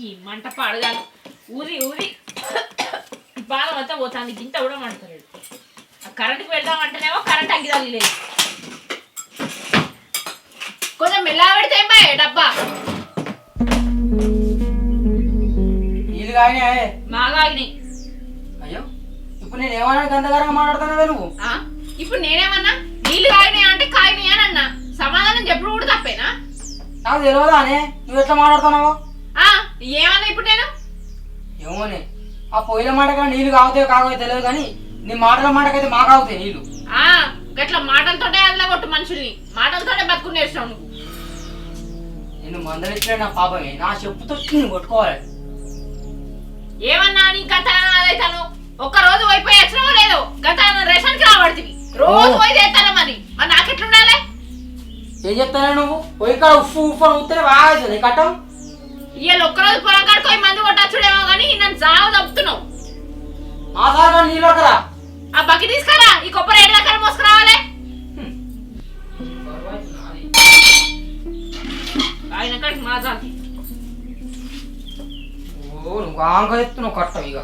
ఈ మంట పాడగాను ఊది ఊది. బాగా అంతా పోతుంది. గింత కూడా మంటలేదు కరెంట్కి వెళ్దామంటేనేమో కరెంట్ అగ్గి తగిలేదు. కొంచెం మెల్లగా పెడితే బాయ్? డబ్బా. ఆగినాయి అయ్యో ఇప్పుడు నేను ఏమన్నా గందగారంగా మాట్లాడుతున్నావే నువ్వు? ఇప్పుడు నేనేమన్నా నీళ్ళు కాగినాయా అంటే కాగినాయా అని అన్నా? సమాధానం చెప్పుడు కూడా తప్పేనా? నాకు తెలియదా అనే. నువ్వు ఎట్లా మాట్లాడుతున్నావు? ఏమన్నా ఇప్పుడు నేను? ఏమోనే. ఆ పొయ్యిల మాటగా నీళ్ళు కాగుతాయో కాగో తెలియదు కానీ నీ మాటల మాటకైతే మాకు ఆగుతాయి నీళ్ళు ఆ గట్ల మాటలతోటే అల్లగొట్టు మనుషుల్ని. మాటలతోటే బతుకు నేర్చావు నువ్వు. నిన్ను మందలించలే నా పాపమే. నా చెప్పుతో నేను కొట్టుకోవాలి. ఏమన్నా నీ గత అదైతాను ఒక్క రోజు పోయిపోయి వచ్చినావో లేదో? గత రేషన్కి రాబడుతుంది రోజు. పోయి చేస్తాను మరి. మరి నాకెట్లుండాలి? ఏం చెప్తానే నువ్వు? కాడ ఉప్పు ఉప్పు అని ఉత్తరే బాగా కట్టం? ఇవాళ ఒక్కరోజు పొలం కాడుకోయి మందు కొట్టచ్చుడేమో కానీ నన్ను జావ తప్పుతున్నావు. మా సార్ కానీ నీళ్ళు పడకరా ఆ బకెట్ తీసుకురా ఈ కొబ్బరి ఏడు దగ్గర మోసుకురావాలి. ఆయన కాడికి మా జాతి ఓ నువ్వు బాగా ఎత్తున్నావు కట్టం ఇక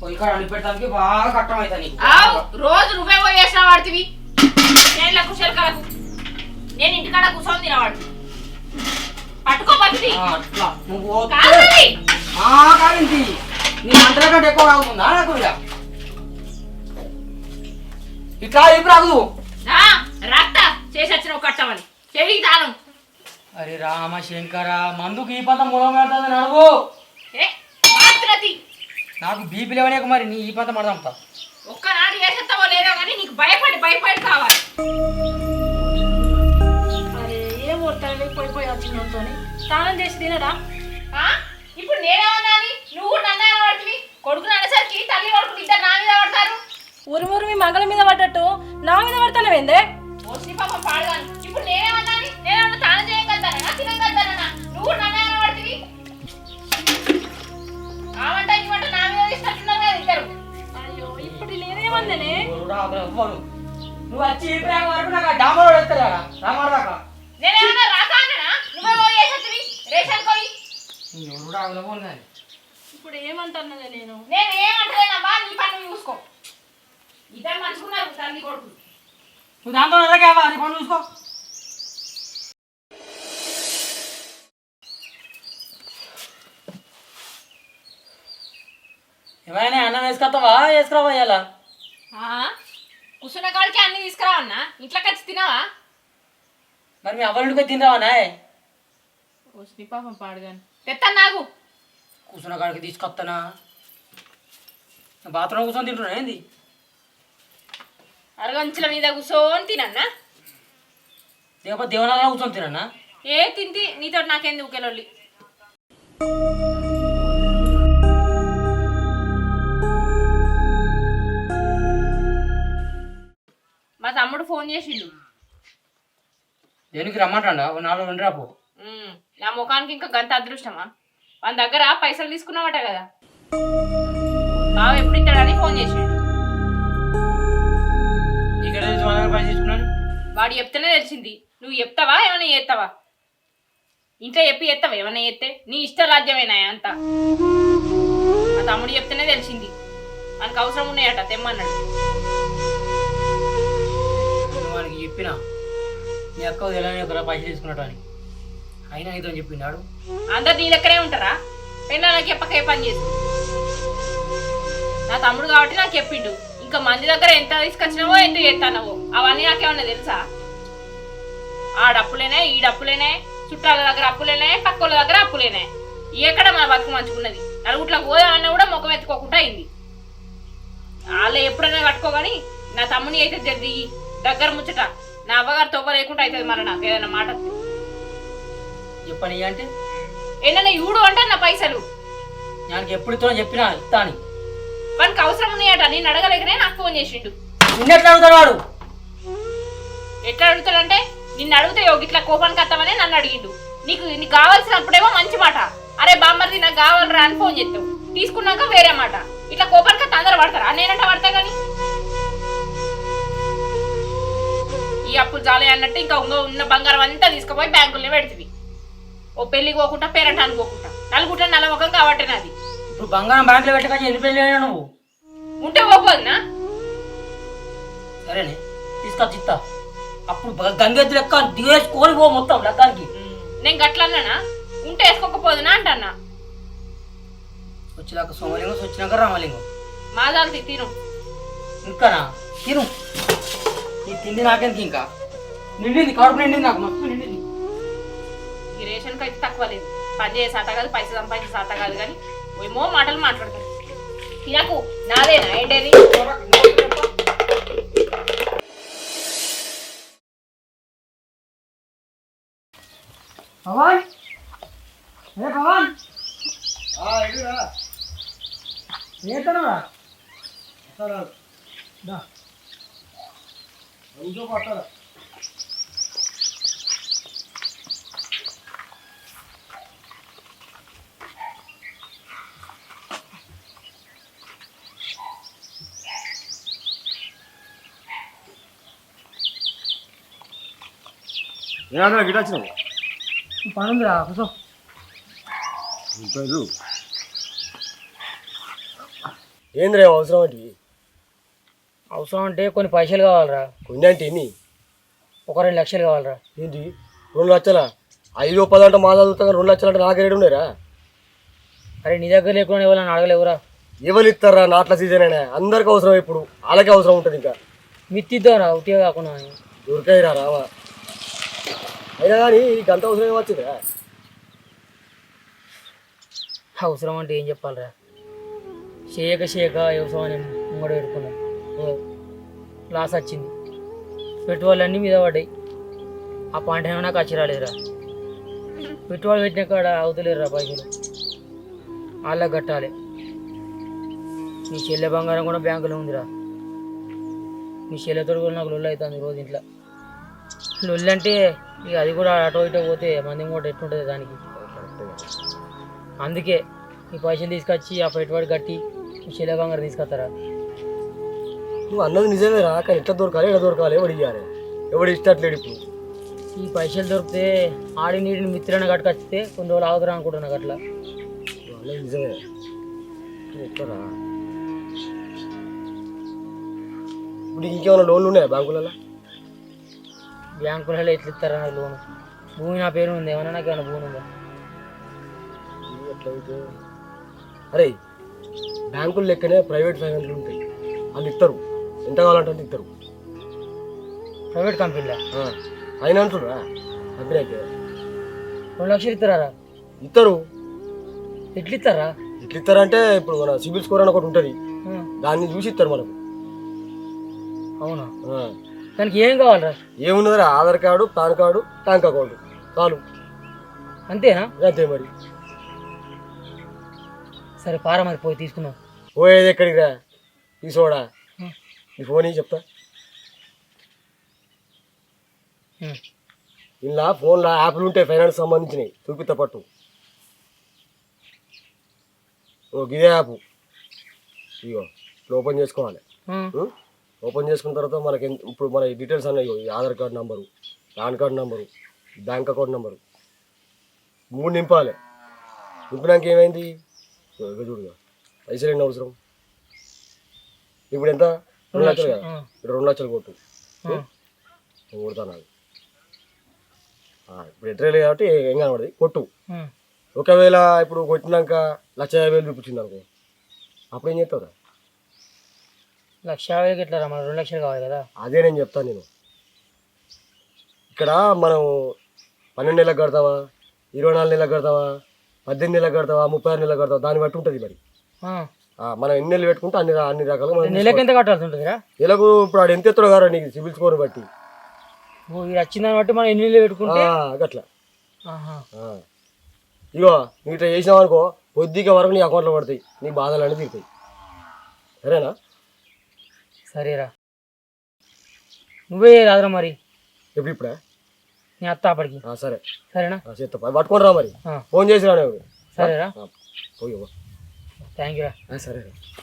పొయ్యి కాడ అల్లి పెట్టడానికి బాగా కట్టం అవుతా నీకు. ఆవ్ రోజు నువ్వే పోయి వేసిన వాడితివి నేను కుశలకలకు నేను ఇంటికాడ కూర్చొని తినవాడు పట్టుకో బతుది ఆ, అట్లా నువ్వు కాదండి నీ మంటల కంటే ఎక్కువ కాగుతుందా నాకు ఇట్లా ఆగుదు నా రక్త చేసి వచ్చిన ఒక కట్టమని చెవి తాను అరే రామ శంకర మందుకు ఈ పంత మూలం పెడుతుంది నడువు ఏ నాకు బీపీ లేవనేక మరి నీ ఈ పంత మడదాంతా ఒక్కనాడు వేసేస్తావో లేదో కానీ నీకు భయపడి భయపడి వచ్చినతో స్నానం చేసి తినరా? ఆ? ఇప్పుడు నేనేమన్నాని? నువ్వు నన్ను పడుతుంది కొడుకుని అనేసరికి తల్లి కొడుకులు ఇద్దరు నా మీద పడతారు. ఉరుమురు మీ మగల మీద పడ్డట్టు నా మీద పాపం పాడగాను. ఇప్పుడు నేనేమన్నాని? నేనేమన్నా తాను చేయగలుగుతానా? తినగలుగుతానా నువ్వు నన్ను పడుతుంది ఆ వంట ఈ వంట నా మీద ఇస్తున్నారు కదా ఇద్దరు. అయ్యో ఇప్పుడు నేనేమందనే ఎవ్వరు? నువ్వు వచ్చి ఈ ప్రేమ వరకు నాకు ఎత్తారా రామాడు దాకా. నేనేమన్నా ఎవరు ఇప్పుడు ఏమంటున్నదే నేను? నేను ఏమంటలేనమ్మా నీ పని చూసుకో. ఇద్దరు మంచుకున్నారు తల్లి కొడుకులు నువ్వు దాంతో ఎలాగేవా నీ పని చూసుకో. ఏమైనా అన్నం వేసుకొస్తావా? వేసుకురావా ఇవాళ ఆ? కూర్చున్న కాడికి అన్ని తీసుకురావన్నా? ఇంట్లోకి వచ్చి తినావా? మరి మీ అవ్వలింటికి పోయి తిందావా శ్రీ పాపం పాడగాను. తెత్తాను నాకు. కూర్చున్న కాడికి తీసుకొస్తానా బాత్రూమ్ కూర్చొని తింటున్నా ఏంది? అరగంచుల మీద కూర్చోని తినన్నా? లేకపోతే దేవనాల కూర్చొని తినన్నా? ఏ తింటి నీతో నాకేంది ఊకెళ్ళి మా తమ్ముడు ఫోన్ చేసిండు. దేనికి రమ్మంటాడా? నాలుగు రెండు రాపు. నా ముఖానికి ఇంకా గంత అదృష్టమా? మన దగ్గర పైసలు తీసుకున్నావట కదా. బావ ఎప్పుడు ఇస్తాడని ఫోన్ చేసిండు. ఇక్కడ పని తీసుకున్నాను వాడు చెప్తేనే తెలిసింది. నువ్వు చెప్తావా ఏమైనా చేస్తావా? ఇంట్లో చెప్పి చేస్తావా ఏమైనా చేస్తే? నీ ఇష్ట రాజ్యమేనా అంతా? మా తమ్ముడు చెప్తేనే తెలిసింది. మనకు అవసరం ఉన్నాయట తెమ్మన్నాడు. వానికి చెప్పిన. నీ అక్క తెలియని పైసలు తీసుకున్నట్టు అని. అయినా నీతో చెప్పినాడు అందరు నీ దగ్గరే ఉంటారా? పెళ్ళకి చెప్పక ఏ పని చేసి. నా తమ్ముడు కాబట్టి నాకు చెప్పిండు. ఇంకా మంది దగ్గర ఎంత తీసుకొచ్చినావో ఎంత చేస్తానవో అవన్నీ నాకేమన్నా తెలుసా? ఆ డప్పులేనే ఈ డప్పులేనే చుట్టాల దగ్గర అప్పులేనే పక్కోళ్ళ దగ్గర అప్పులేనే. ఎక్కడ మన బతుకు మంచుకున్నది నలుగుట్లోకి పోదామన్నా కూడా ముఖం ఎత్తుకోకుండా అయింది. వాళ్ళు ఎప్పుడైనా కట్టుకోగాని నా తమ్ముని అయితే జల్ది దగ్గర ముచ్చట నా అవ్వగారు తొవ్వ లేకుండా అవుతుంది మరి నాకు ఏదైనా మాట చెప్పని అంటే? ఏదైనా ఈడు అంటే నా పైసలు. నాకు ఎప్పుడు ఇస్తానో చెప్పినా ఇస్తా అని వానికి అవసరం ఉన్నాయట నేను అడగలేకనే నాకు ఫోన్ చేసిండు. నిన్నెట్లా అడుగుతాడు వాడు? ఎట్లా అడుగుతాడంటే నిన్ను అడిగితే "ఓ గిట్లా కోపానికి వస్తామని నన్ను అడిగిండు. నీకు నీకు కావాల్సినప్పుడేమో మంచి మాట. అరే బామ్మర్ది నాకు కావాలరా అని ఫోన్ చేస్తావు తీసుకున్నాక వేరే మాట. ఇట్లా కోపానికి వస్తే అందరు పడతారా నేనంటే పడతా కానీ ఈ అప్పులు చాలే అన్నట్టు ఇంకా ఉన్న ఉన్న బంగారం అంతా తీసుకుపోయి బ్యాంకుల్లో పెడుతుంది. ఓ పెళ్ళికి పోకుండా పేరెంట్ అనుకోకుండా నలుగుంట నల్లముఖం కాబట్టి నాది. ఇప్పుడు బంగారం బ్యాంకులో పెట్టక వెళ్ళిపోయి నువ్వు? ఉంటే పోపోదునా సరేనే తీసుకొచ్చి ఇస్తా. అప్పుడు గంగెద్దు లెక్క దిగేసుకొని పో మొత్తం లెక్కానికి నేను గట్లన్నానా? ఉంటే వేసుకోకపోదునా అంటన్నా వచ్చినాక సోమలింగం వచ్చినాక రామలింగం. మా దాల్సి తిను. ఇంకానా? తిను. నీ తిండి నాకెందుకు ఇంకా? నిండింది కడుపు నిండింది నాకు మస్తు నిండింది. రేషన్కి అయితే తక్కువ లేదు. పని చేసే సాత కాదు పైసలు సంపాదించే సాత కాదు కానీ ఏమో మాటలు మాట్లాడతారు. తినకు నాదేనా ఏంటేది? పవన్ ఏ పవన్ ఏమన్నా గిట వచ్చినావు పని ఉందిరా కూర్చో ఇంకోదు ఏంద్రే అవసరం అంటే? అవసరం అంటే కొన్ని పైసలు కావాలరా. కొన్ని అంటే ఎన్ని? ఒక రెండు లక్షలు కావాలరా. ఏంటి రెండు లక్షల? ఐదు పది అంటే మా చదువుతా కానీ రెండు లక్షలు అంటే నాకే రేడు ఉన్నారా అరే నీ దగ్గర లేకుండా ఎవరైనా అడగలేవురా ఎవరు ఇస్తారా నాట్ల సీజన్ అయినా? అందరికి అవసరం ఇప్పుడు. వాళ్ళకే అవసరం ఉంటుంది ఇంకా. మిత్తిద్దాంరా ఉట్టిగా కాకుండా. అని. దొరికాయిరా రావా. అయినా కానీ ఈ గంట అవసరం ఏమొచ్చిందా అవసరం అంటే ఏం చెప్పాలరా? చేయక చేయక వ్యవసాయం అని ముంగడ పెట్టుకున్నాం లాస్ వచ్చింది. పెట్టుబడులన్నీ మీద పడ్డాయి. ఆ పంట ఏమైనా నాకు వచ్చి రాలేదురా. పెట్టుబడి పెట్టిన కాడ అవుతలేరురా పైసలు. వాళ్ళకి కట్టాలి నీ చెల్లె బంగారం కూడా బ్యాంకులో ఉందిరా. నీ చెల్లెతో కూడా నాకు లొల్లు అవుతుంది రోజు ఇంట్లో. లొల్లు అంటే ఇక అది కూడా అటో ఇటో పోతే మంది కూడా ఎట్లుంటుంది దానికి? అందుకే ఈ పైసలు తీసుకొచ్చి ఆ పెట్టుబడి కట్టి చెల్లె బంగారం తీసుకొస్తారా? నువ్వు అన్నది నిజమేరా కానీ ఎట్లా దొరకాలి ఎట్లా దొరకాలి? ఎవడు ఇవ్వాలి ఎవడు ఇష్టట్లేడు ఇప్పుడు? ఈ పైసలు దొరికితే ఆడి నీటిని మిత్రాన్ని కట్టుకొచ్చితే కొన్ని రోజులు ఆగుతారా అనుకుంటున్నా అట్లా అన్నది నిజమే. ఇప్పుడు ఇంకేమైనా లోన్లు ఉన్నాయా బ్యాంకులలో? బ్యాంకులలో ఎట్లా ఇస్తారా నాకు లోను? భూమి నా పేరు ఉంది ఏమన్నా నాకు ఏమైనా భూమి ఉందా? అరే బ్యాంకులు లెక్కనే ప్రైవేట్ ఫైనాన్స్లు ఉంటాయి. వాళ్ళు ఇస్తారు ఎంత కావాలంటే అంత ఇస్తారు ప్రైవేట్ కంపెనీలో? ఫైనాన్స్ రా కంపెనీ అయితే రెండు లక్షలు ఇస్తారా ఇస్తారు ఎట్లు ఇస్తారా ఎట్లా ఇస్తారంటే ఇప్పుడు మన సిబిల్ స్కోర్ అని ఒకటి ఉంటుంది. దాన్ని చూసి ఇస్తారు మనకు. అవునా. దానికి ఏం కావాలరా ఏమున్నదిరా? Aadhaar card PAN card bank account. చాలు. అంతేనా? అంతే మరి. సరే పారా మరి పోయి తీసుకుందాం. పోయేది ఎక్కడికి రా? తీసుకోడా. నీ ఫోన్ ఇయ్యి చెప్తా. ఇలా ఫోన్లో యాప్లు ఉంటాయి ఫైనాన్స్ సంబంధించినవి. చూపిస్తా పట్టు. ఓ గిదే యాప్. ఇగో ఓపెన్ చేసుకోవాలి? ఓపెన్ చేసుకున్న తర్వాత మనకి ఇప్పుడు మన డీటెయిల్స్ అన్నీ ఇగో ఈ Aadhaar card number PAN card number bank account number మూడు నింపాలి. నింపినాక ఏమైంది? చూడుగా పైసలు ఎన్ని అవసరం? ఇప్పుడు ఎంత? రెండు లక్షలు కదా? ఇప్పుడు రెండు లక్షలు కొట్టు. కొడతాను అది. ఇప్పుడు ఎట్రేలే కాబట్టి ఏం కనబడదు? కొట్టు. ఒకవేళ ఇప్పుడు కొట్టినాక లక్ష యాభై వేలు చూపించింది అనుకో అప్పుడు ఏం చేస్తావురా? లక్ష యాభైకి ఎట్లా మరి రెండు లక్షలు కావాలి కదా. అదే నేను చెప్తాను నేను. ఇక్కడ మనం పన్నెండు నెలలకు కడతావా ఇరవై నాలుగు నెలలకు కడతావా పద్దెనిమిది నెలలకు కడతావా ముప్పై ఆరు నెలలకు కడతావా దాన్ని బట్టి ఉంటుంది మరి. ఆ, మనం ఎన్ని నెలలు పెట్టుకుంటే అన్ని రా- అన్ని రకాలుగా మనం నెలకి ఎంత కట్టాల్సి ఉంటుందిరా. నెలకు ఇప్పుడు ఆడు ఎంత ఎత్తుడు గారా నీకు సిబిల్ స్కోర్ బట్టి? ఓ ఇది వచ్చిందని బట్టి మనం ఎన్ని నెలలు పెట్టుకుంటే? ఆహా. ఆ. ఇగో నువ్వు ఇట్లా చేసినావు అనుకో కొద్దిగా వరకు నీ అకౌంట్లో పడతాయి. నీ బాధలు అనేది తీరుతాయి. సరేనా? సరేరా. నువ్వే రాదురా మరి. ఎప్పుడు ఇప్పుడా? నీ అత్త అప్పటికి. ఆ, సరే. సరేనా? ఆ, చేస్తా పై పట్టుకొని రా మరి. ఆ, ఫోన్ చేసి ఎవరు సరేరా? పోయి ఇవ్వు. థ్యాంక్ యూ రా. ఆ, సరే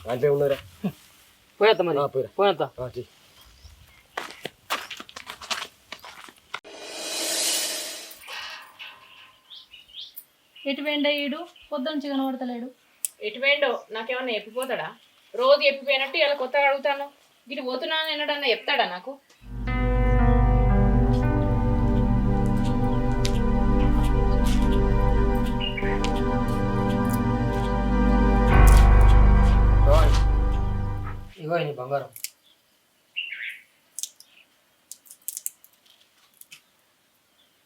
దాంట్లో ఉన్నదిరా పోయేత్తా మరి. ఆ, పోయిరా పోయేత్తా చెయ్యి. ఎటు వెండ ఈడు? పొద్దునుంచి కనబడతలేడు. ఎటు పోయిండో? నాకేమన్నా ఎప్పిపోతాడా రోజు ఎప్పిపోయినట్టు ఇలా కొత్తగా అడుగుతాను. ఇటు పోతున్నా ఎన్నడన్నా చెప్తాడా నాకు? ఇగో నీ బంగారం.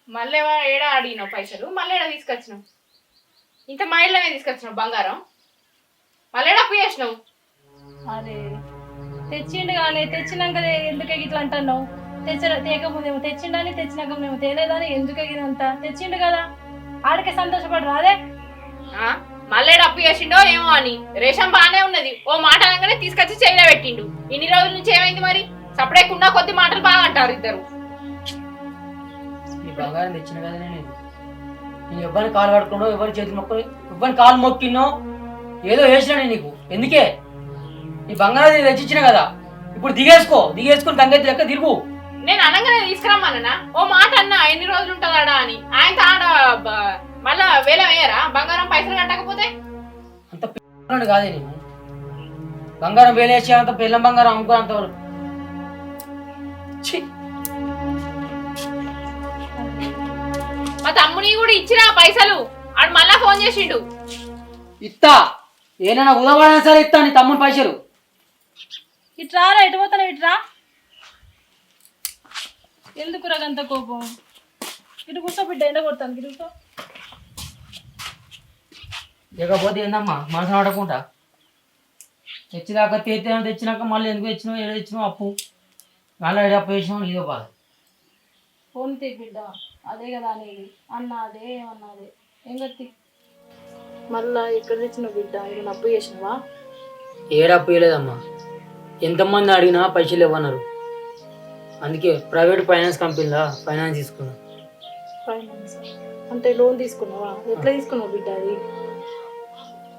మళ్ళీ ఏడా అడిగినావు పైసలు? మళ్ళీ ఏడా తీసుకొచ్చినావు? ఇంత మా ఇళ్ళనే తీసుకొచ్చినావు బంగారం? మళ్ళీ ఏడా అప్పు చేసినావు? అరే తెచ్చిండు కానీ తెచ్చినాక ఎందుకు ఇట్లా అంటున్నావు? తెచ్చ తేకముందేమో తెచ్చిండని తెచ్చినాక మేము తేలేదని ఎందుకు ఎగిరంత తెచ్చిండు కదా. ఆడికి సంతోషపడు రాదే ఆ? మళ్ళీ అప్పు చేసిండో ఏమో అని. రేషన్ బాగానే ఉన్నది. ఓ మాట అనగానే తీసుకొచ్చి చైనా పెట్టిండు. ఇన్ని రోజుల నుంచి ఏమైంది మరి? సపరేకున్నా కొద్ది మాటలు బాగా అంటారు ఇద్దరు. నీ బంగారం తెచ్చిన కదా నేను. నేను ఎవరిని కాలు కడుకున్నావు ఎవరి చేతి మొక్క ఎవరిని కాలు మొక్కినో ఏదో వేసినా నీకు. ఎందుకే? నీ బంగారం నేను తెచ్చిచ్చిన కదా. ఇప్పుడు దిగేసుకో దిగేసుకుని గంగెత్తి లెక్క తిరుగు. నేను అనగానే తీసుకురమ్మన్నా ఓ మాట అన్నా ఎన్ని రోజులు ఉంటుందాడా అని. ఆయన ఆడ బ- మళ్ళా వేల వేయరా? బంగారం పైసలు కట్టకపోతే? అంత పిల్లడు కాదే నేను. బంగారం వేలేసి అంత పిల్లం బంగారం అమ్ముకున్నంత వరకు ఛీ. మా తమ్ముని కూడా ఇచ్చిరా పైసలు. ఆడు మళ్ళా ఫోన్ చేసిండు. ఇత్తా. ఏదైనా ఉదవాడైనా సరే ఇస్తా నీ తమ్ముని పైసలు. ఇట్రారా ఎటు పోతాను ఇట్రా ఎందుకు రగంత కోపం? ఇటు కూర్చో బిడ్డ ఎండ కొడతాను ఇటు కూర్చో. ఇకపోతే ఏందమ్మా మనసు ఆడకుండా తెచ్చిదాకా తెచ్చా తెచ్చినాక మళ్ళీ ఎందుకు తెచ్చినావు ఏడు తెచ్చినావు అప్పు? మళ్ళీ ఏడు అప్పు వేసినావు ఇదో బాధ. ఫోన్ తీ బిడ్డ అదే కదా అనేది. అన్న అదే ఏమన్నా అదే. ఏం గట్టి? మళ్ళా ఎక్కడ తెచ్చిన బిడ్డ? ఇక నప్పు చేసినవా? ఏడు అప్పు ఇవ్వలేదమ్మా. ఎంతమంది అడిగినా పైసలు ఇవ్వన్నారు అందుకే ప్రైవేట్ ఫైనాన్స్ కంపెనీలో ఫైనాన్స్ తీసుకున్నా. ఫైనాన్స్? అంటే లోన్ తీసుకున్నావా? ఎట్లా తీసుకున్నావు బిడ్డ అది?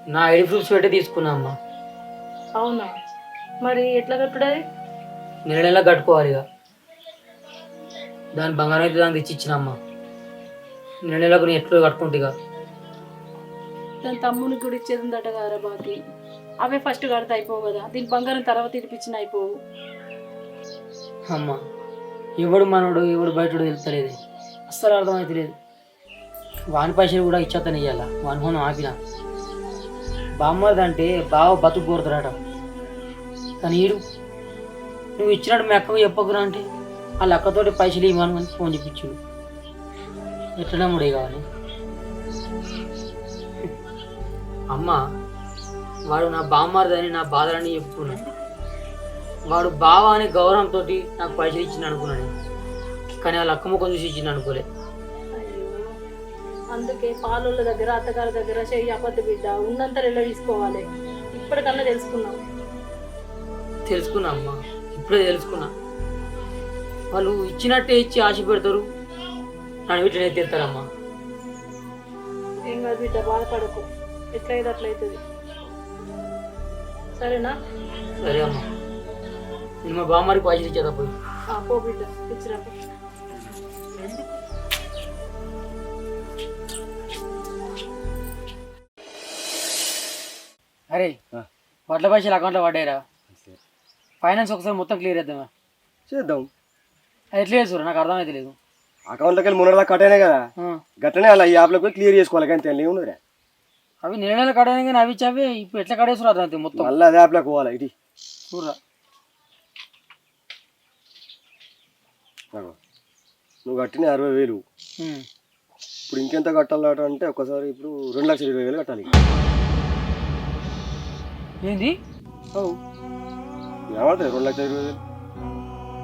నా ఐడి ప్రూఫ్స్ పెట్టి తీసుకున్నా అమ్మా. అవునా? మరి ఎట్లా కట్టుడు అది? నెల నెల కట్టుకోవాలి ఇక. దాని బంగారం అయితే దానికి తెచ్చి ఇచ్చిన అమ్మా. నెల నెలకు నేను ఎట్లో కట్టుకుంటే ఇక. దాని తమ్మునికి కూడా ఇచ్చేది ఉందట కదా బాకి. అవే ఫస్ట్ కడితే అయిపోవు కదా. దీని బంగారం తర్వాత ఇడిపించిన అయిపోవు. అమ్మ ఎవడు మనోడు ఎవడు బయటడు తెలుస్తలేదు అస్సలు అర్థమైతలేదు. వాని పైసలు కూడా ఇచ్చేతను ఇయ్యాల. వాని ఫోన్ ఆపిన. బామ్మది అంటే బావ బతుకు కోరుతాడట. కానీ ఈడు నువ్వు ఇచ్చినట్టు మీ అక్కకు చెప్పకురా అంటే వాళ్ళ అక్కతోటి పైసలు ఇవ్వను అని ఫోన్ చెప్పించుడు ఎట్లా ముడే కావాలి? అమ్మ వాడు నా బామ్మర్దని నా బాధలని చెప్పుకున్నాను వాడు బావ అనే గౌరవంతో నాకు పైసలు ఇచ్చింది అనుకున్నాను కానీ వాళ్ళ అక్క ముఖం చూసి ఇచ్చింది అనుకోలే. అందుకే పాలోళ్ళ దగ్గర అత్తగారి దగ్గర చెయ్యి అబద్ధ బిడ్డ. ఉన్నంత రెల్ల తీసుకోవాలి? ఇప్పటికన్నా తెలుసుకున్నాం. తెలుసుకున్నా అమ్మ. ఇప్పుడే తెలుసుకున్నా. వాళ్ళు ఇచ్చినట్టే ఇచ్చి ఆశ పెడతారు. నన్ను వీటిని ఎత్తేస్తారమ్మా ఏం కాదు బిడ్డ బాధపడకు. ఎట్లయితే అట్లయితుంది. సరేనా? సరే అమ్మా. నేను మా బామ్మరికి పైసలు ఇచ్చేదా పోయి. ఆ, పో బిడ్డ ఇచ్చిరా పో. అరే వడ్ల పైసలు అకౌంట్లో పడ్డాయిరా. ఫైనాన్స్ ఒకసారి మొత్తం క్లియర్ చేద్దామా? చేద్దాం. అది ఎట్లా చేస్తారు నాకు అర్థమైతే లేదు అకౌంట్లోకి వెళ్ళి మునడలా కట్ అయినాయి కదా. గట్టనే అలా ఈ యాప్లోకి పోయి క్లియర్ చేసుకోవాలి కానీ తెలియ ఉన్నదిరా అవి నెల కడగానే కానీ అవి అవి ఇప్పుడు ఎట్లా కడేస్తారు అర్థమైతే మొత్తం? మళ్ళీ అదే యాప్లోకి పోవాలి ఇటు. చూడరా. నువ్వు కట్టిన అరవై వేలు. ఇప్పుడు ఇంకెంత కట్టాలట అంటే ఒకసారి ఇప్పుడు రెండు లక్షల ఇరవై వేలు కట్టాలి. ఏంది? ఏమవుతుంది రెండు లక్షల ఇరవై వేలు?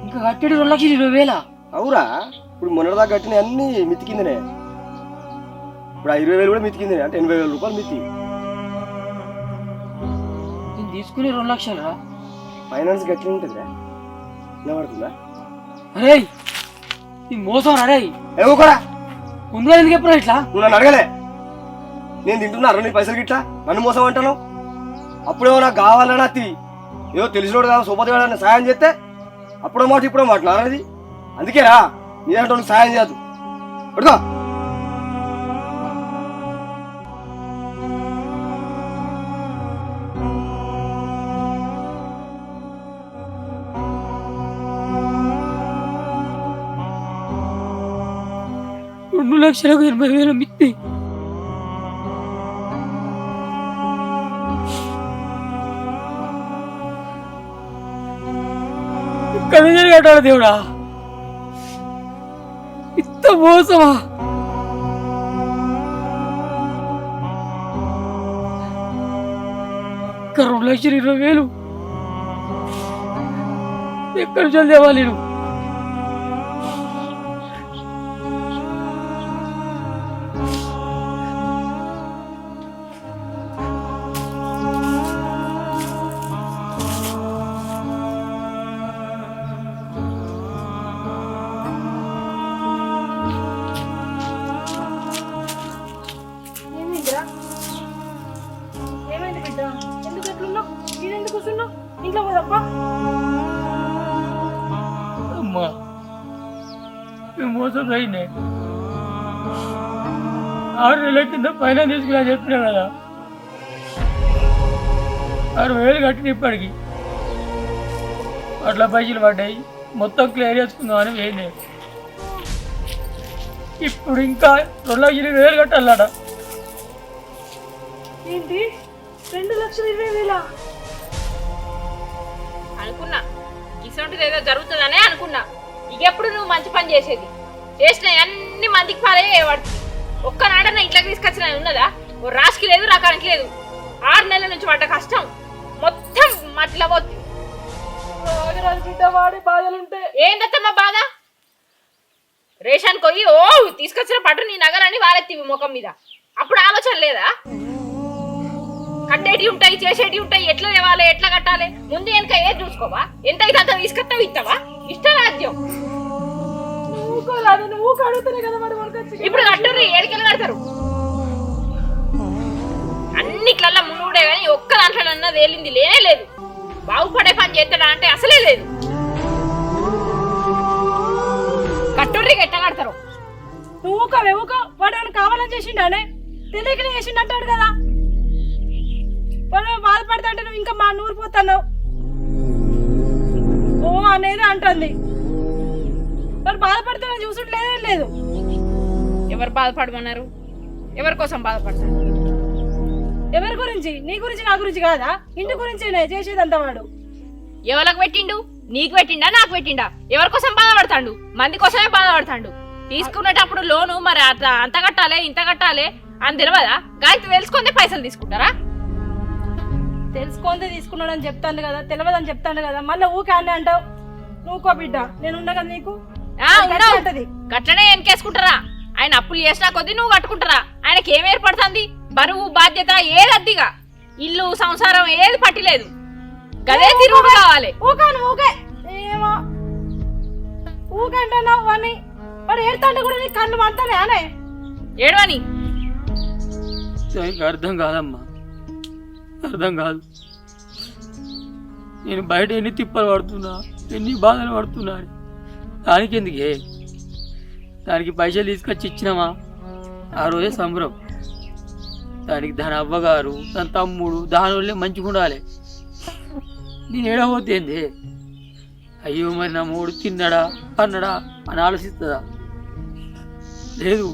ఇంకా కట్టేది రెండు లక్షలు ఇరవై వేలా? అవురా. ఇప్పుడు మొన్నటిదాకా కట్టిన అన్ని మితికిందనే ఇప్పుడు ఆ ఇరవై వేలు కూడా మితికిందనే అంటే ఎనభై వేల రూపాయలు మితి. నేను తీసుకుని రెండు లక్షలు? రా ఫైనాన్స్ గట్టిన ఉంటుందిరా నిలబడుతుందా అరే ఈ మోసం అరే ఏమో కూడా ముందుగా ఎందుకు ఎప్పుడు ఇట్లా? నువ్వు నన్ను అడగలే. నేను తింటున్నా నీ పైసలు గిట్లా. నన్ను మోసం అంటాను అప్పుడేమో నాకు కావాలని అత్తి ఏదో తెలిసినోడు కాదు సోపతి సాయం చేస్తే అప్పుడో మాట ఇప్పుడో మాట నాన్నది అందుకేరా నీదంటే సాయం చేయదు పడుకో. లక్షలకు ఎనభై వేల మిత్తి ఇక్కడ నుంచి కట్టాలి దేవుడా. ఇంత మోసమా. రెండు లక్షలు ఇరవై వేలు. ఎక్కడ నుంచి నేను? మేము మోసం అయిందే ఆరు నెలల కింద పైన తీసుకురా చెప్పినా కదా. ఆరు వేలు కట్టిన ఇప్పటికి. అట్లా పైసలు పడ్డాయి. మొత్తం క్లియర్ చేసుకుందామని వేయలే ఇప్పుడు ఇంకా రెండు లక్షల ఇరవై వేలు కట్టాలట. ఏంటి? రెండు లక్షల ఇరవై వేల? అనుకున్నా. ఇసొంటిది ఏదో జరుగుతుందనే అనుకున్నా. ఎప్పుడు నువ్వు మంచి పని చేసేది? చేసిన అన్ని మందికి పాలే పడుతుంది ఒక్కనాడన్నా ఇంట్లోకి తీసుకొచ్చిన ఉన్నదా? ఓ రాశికి లేదు రకానికి లేదు. ఆరు నెలల నుంచి పడ్డ కష్టం మొత్తం మట్టిలో పోతుంది ఏందత్తమ్మ బాధ? రేషన్ కొయ్యి ఓ తీసుకొచ్చిన పట్టు నీ నగలన్నీ వారెత్తివి ముఖం మీద. అప్పుడు ఆలోచన లేదా? కట్టేటి ఉంటాయి చేసేటి ఉంటాయి ఎట్లా తేవాలి ఎట్లా కట్టాలి? ముందు వెనక ఏది చూసుకోవా? ఎంత అయితే అంత తీసుకొస్తావు ఇస్తావా? ఇష్టరాజ్యం. నువ్వు కోలాదు నువ్వు కడుగుతున్నాయి కదా మరి ఇప్పుడు కట్టుర్రి ఏడికెళ్ళి కడతారు. అన్నిట్లల్లా మునుగుడే కానీ ఒక్క దాంట్లో అన్నది తేలింది లేనే లేదు. బాగుపడే పని చేస్తాడా అంటే అసలే లేదు. కట్టుర్రి ఎట్ట కడతారు? నువ్వు ఊకో ఊకో. వాడు ఏమైనా కావాలని చేసిండానే తెలియకనే చేసిండు అంటాడు కదా. వాడు బాధపడతాంటే నువ్వు ఇంకా మా నూరు పోతాను ఓ అనేది అంటుంది. వాడు బాధపడుతున్నా చూసుంటలేదే లేదు. ఎవరు బాధపడమన్నారు? ఎవరి కోసం బాధపడతారు? ఎవరి గురించి? నీ గురించి నా గురించి కాదా? ఇంటి గురించేనే చేసేదంతా వాడు. ఎవరికి పెట్టిండు? నీకు పెట్టిండా నాకు పెట్టిండా? ఎవరి కోసం బాధపడతాడు? మంది కోసమే బాధపడతాడు. తీసుకునేటప్పుడు లోను మరి అంత అంత కట్టాలి ఇంత కట్టాలి అని తెలియదా గాయత్రి తెలుసుకుంటే పైసలు తీసుకుంటారా? తెలుసుకుందే తీసుకున్నాడని చెప్తాను కదా తెలియదని చెప్తాను కదా మళ్ళీ ఊకే అన్నీ అంటావు? నువ్వుకో బిడ్డ నేను ఉన్నా కదా నీకు గట్లనే వెనకేసుకుంటారా ఆయన అప్పులు చేసినా కొద్దీ నువ్వు కట్టుకుంటారా? ఆయనకి ఏం ఏర్పడుతుంది? బరువు బాధ్యత ఏది అద్దిగా ఇల్లు సంసారం ఏది పట్టిలేదు. గదే తిరుగుడు కావాలి. ఊకాను ఊకే. ఏమో. ఊకంటున్నావు వాడిని వాడు ఏడుతుంటే కూడా నీకు కళ్ళు మంటానే అనే. ఏడవని? దానికి అర్థం కాదమ్మా. అర్థం కాదు. నేను బయట ఎన్ని తిప్పలు పడుతున్నా ఎన్ని బాధలు పడుతున్నా అని. దానికి ఎందుకే దానికి పైసలు తీసుకొచ్చి ఇచ్చినామా ఆ రోజే సంబరం. దానికి దాని అవ్వగారు దాని తమ్ముడు దాని వాళ్ళే మంచిగా ఉండాలి. నేను ఏడవద్దు ఏంది? అయ్యో మరి నా మూడు తిన్నాడా అన్నాడా అని ఆలోచిస్తుందా? లేదు.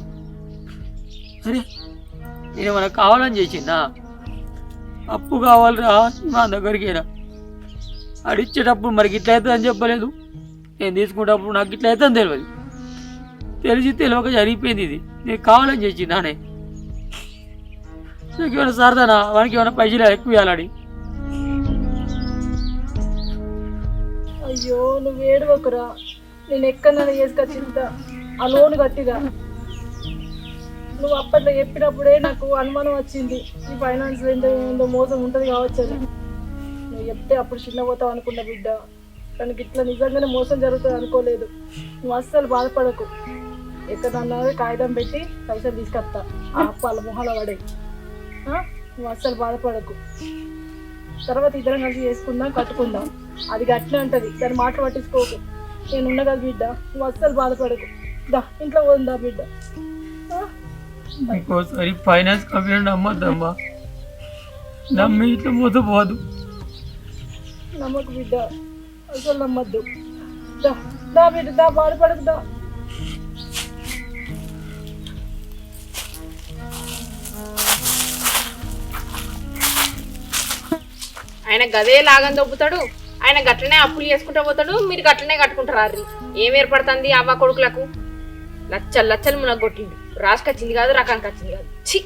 అరే నేను ఏమైనా కావాలని చేసిందా? అప్పు కావాలిరా మా దగ్గరికి రా అడిచ్చేటప్పుడు మరి ఇట్లా అవుతుంది అని చెప్పలేదు? నేను తీసుకునేటప్పుడు నాకు ఇట్లా అయితే తెలియదు. తెలిసి తెలియక జరిగిపోయింది ఇది. నేను కావాలని చేసింది నానే. నాకు ఏమైనా సరదానా? వానికి ఏమైనా పైసలు ఎక్కువ ఇవ్వాలని? అయ్యో నువ్వు ఏడవకురా. నేను ఎక్కడైనా చేసుకొచ్చిందా ఆ లోన్ కట్టిగా నువ్వు అప్పట్లో చెప్పినప్పుడే నాకు అనుమానం వచ్చింది. ఈ ఫైనాన్స్ ఏందో ఏందో మోసం ఉంటుంది కావచ్చు అని. నువ్వు చెప్తే అప్పుడు చిన్న పోతావు అనుకున్న బిడ్డ. తనకి ఇట్లా నిజంగానే మోసం జరుగుతుంది అనుకోలేదు. నువ్వు అస్సలు బాధపడకు. ఎక్కడన్నా కాగితం పెట్టి పైసలు తీసుకొస్తా. ఆ అప్పాల మొహాల పడే. నువ్వు అస్సలు బాధపడకు. తర్వాత ఇద్దరం కలిసి చేసుకుందాం కట్టుకుందాం. అది గట్టిన అంటది దాని మాటలు పట్టించుకోకు. నేను ఉన్నా కదా బిడ్డ? నువ్వు అస్సలు బాధపడకు. దా ఇంట్లో పోందా బిడ్డ? ఇంకోసారి ఫైనాన్స్ కంపెనీ నమ్మద్దమ్మా. నమ్మి ఇట్లా మోసపోదు నమ్మకు బిడ్డ. అసలు నమ్మద్దు దా బిడ్డ దా బాధపడకుదా ఆయన గదే లాగని దొబ్బుతాడు ఆయన గట్లనే అప్పులు చేసుకుంటూ పోతాడు మీరు గట్లనే కట్టుకుంటారు ఏం ఏర్పడుతుంది అవ్వ కొడుకులకు? లచ్చలు లచ్చలు మునగొట్టింది. రాసుకొచ్చింది కాదు రకానికి వచ్చింది కాదు. చి